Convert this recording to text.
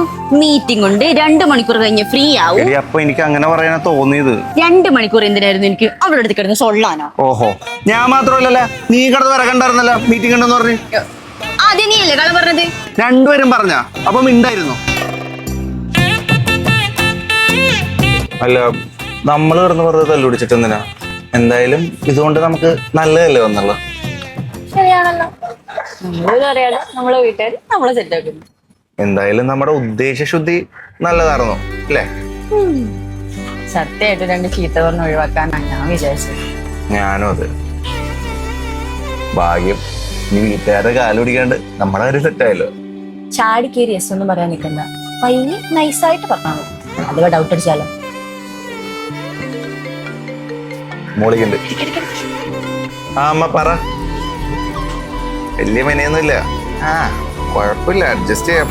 പറഞ്ഞു മീറ്റിംഗ് ഉണ്ട്. രണ്ട് മണിക്കൂർ കഴിഞ്ഞ് ഫ്രീ ആവും. എടി അപ്പൊ എനിക്ക് അങ്ങനെ പറയാനാ തോന്നിയത്. രണ്ട് മണിക്കൂർ എന്തിനായിരുന്നു എനിക്ക് അവളുടെ അടുത്ത് കിടന്ന് സൊള്ളാനോ? ഓഹോ. ഞാൻ മാത്രമല്ല നീ കിടന്ന് വരകണ്ടായിരുന്നല്ലോ മീറ്റിംഗ് ഉണ്ടെന്ന് പറഞ്ഞു? ആദ്യം നീ അല്ലേ കള പറഞ്ഞത്? രണ്ടുപേരും പറഞ്ഞ അപ്പൊ മിണ്ടായിരുന്നു. അല്ല നമ്മൾ കിടന്ന് പറഞ്ഞത് തല്ലുപിടിച്ചിട്ട് എന്തിനാ? എന്തായാലും ഇതുകൊണ്ട് നമുക്ക് നല്ലതല്ലേ വന്നുള്ളൂ. ശരിയാണല്ലോ. നമ്മളും അറിയാലോ നമ്മളെ വീട്ടുകാർ നമ്മളെ സെറ്റ് ആക്കുന്നു. എന്തായാലും നമ്മുടെ ഉദ്ദേശശുദ്ധി നല്ലതായിരുന്നു അല്ലേ? സത്യമായിട്ട് രണ്ട് ചീത്ത പറഞ്ഞ് ഒഴിവാക്കാനാണ് ഞാൻ വിചാരിച്ചത്. ഞാനും അത്. ഭാഗ്യം ഈ വീട്ടുകാരുടെ കാൽ പിടിക്കാണ്ട് നമ്മുടെ കാര്യം സെറ്റായല്ലോ ചാടി കയറി എസ് ഒന്നും പറയാൻ നിൽക്കണ്ട. പയ്യെ നൈസായിട്ട് പറഞ്ഞാൽ മതി. അഥവാ ഡൗട്ട് അടിച്ചാലോ? മോളിക്കുണ്ട്. ആ അമ്മ പറ. വലിയ മെനയൊന്നുമില്ല ആ കുഴപ്പമില്ല. അഡ്ജസ്റ്റ് ചെയ്യാം.